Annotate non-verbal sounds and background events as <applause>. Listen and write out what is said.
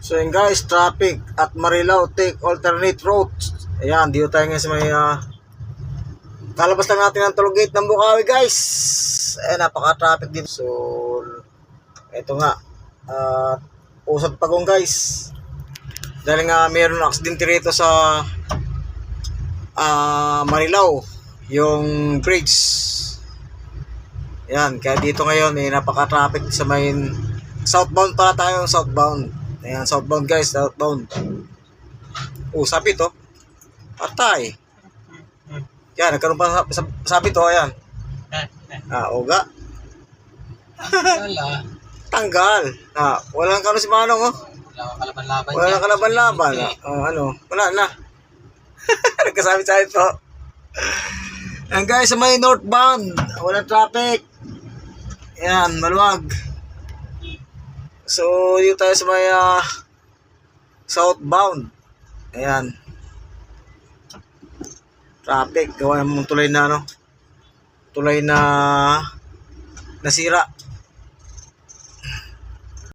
So yun guys, traffic at Marilao take alternate routes. Ayan, dito tayo ngayon sa may ah, kalabas lang natin ang toll gate ng Bukawi guys. Ayan, napaka-traffic dito. So, eto nga. At usad pagong guys. Dahil nga mayroon aksidente rito sa ah Marilao, yung bridge. Ayan, kaya dito ngayon eh, napaka-traffic sa main southbound pala tayo, southbound. Ayan, southbound guys, southbound. Oh, sabi to. Patay. Yan, nagkaroon pa sa, sa, sabi to, ayan. Ah. Wala. Tanggal. Ah, walang kano si Manong, oh. Wala kalaban-laban Wala kalaban-laban. Ah. Oh, ano, wala na. <laughs> Nagkasabi sa ito. Ayan guys, sa may northbound, walang traffic. Ayan, maluwag. So, dito tayo sa may ah, southbound. Ayan. Traffic, gawa ng tulay na ano. Tulay na nasira.